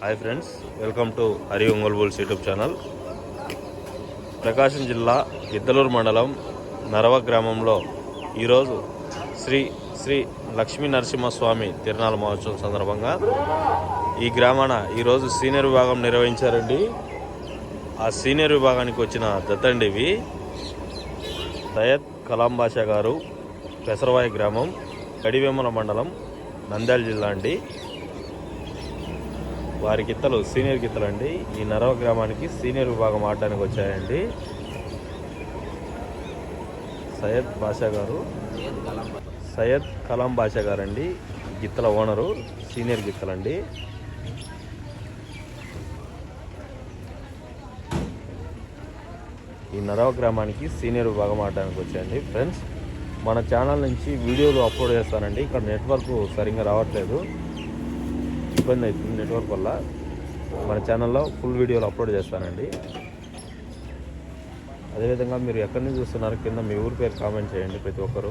Hi friends welcome to Hari Ongole bulls YouTube channel Prakasam జిల్లా గిద్దలూరు మండలం నరవ గ్రామంలో ఈరోజు శ్రీ శ్రీ లక్ష్మీ నరసింహస్వామి తిరునాళ మహోత్సవం సందర్భంగా ఈ గ్రామాన ఈరోజు సీనియర్ విభాగం నిర్వహించారండి. ఆ సీనియర్ విభాగానికి వచ్చిన దత్తండి ఇవి సయ్యద్ గారు పెసరవాయి గ్రామం కడివేమల మండలం నంద్యాల జిల్లా అండి. వారి గిత్తలు సీనియర్ గిత్తలు అండి ఈ నరవ గ్రామానికి సీనియర్ విభాగం ఆడడానికి వచ్చాయండి సయ్యద్ బాషా గారు. సయ్యద్ కలాం బాషా గారు అండి గిత్తల ఓనరు సీనియర్ గిత్తలండి. ఈ నరవ గ్రామానికి సీనియర్ విభాగం ఆడడానికి వచ్చాయండి ఫ్రెండ్స్ మన ఛానల్ నుంచి వీడియోలు అప్లోడ్ చేస్తానండి. ఇక్కడ నెట్వర్క్ సరిగ్గా రావట్లేదు. ఇబ్బంది అవుతుంది నెట్వర్క్ వల్ల. మన ఛానల్లో ఫుల్ వీడియోలు అప్లోడ్ చేస్తానండి. అదేవిధంగా మీరు ఎక్కడి నుంచి చూస్తున్నారు కింద మీ ఊరి పేరు కామెంట్ చేయండి ప్రతి ఒక్కరు.